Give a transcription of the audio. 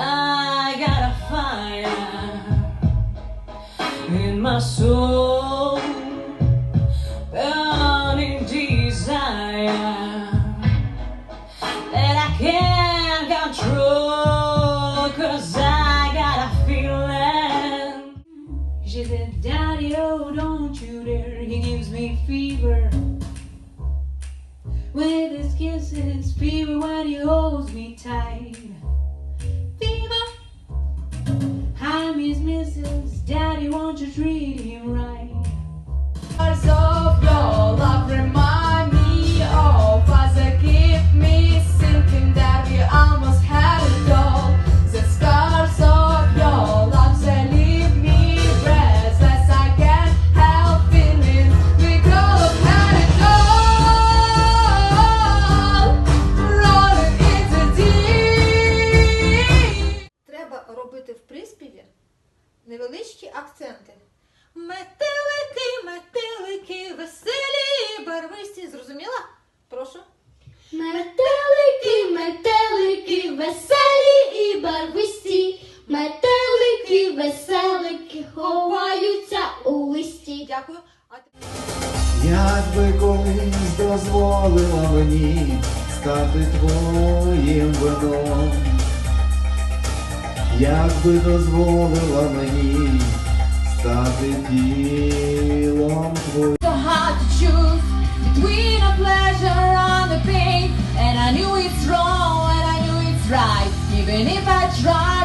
I got a fire in my soul, burning desire that I can't control. Cause I got a feeling. She said, Daddy, oh, don't you dare. He gives me fever. With his kisses, fever when he holds me tight. Miss Mrs. Daddy, won't you treat невеличкі акценти. Метелики, метелики, веселі, барвисті. Зрозуміла? Прошу. Метелики, метелики, веселі і барвисті, метелики, веселики ховаються у листі. Дякую. Якби колись дозволила мені стати твоїм вином, якби дозволила мені стати тілом твоїм. so hard to choose between a pleasure and the pain. And I knew it's wrong and I knew it's right. Even if I tried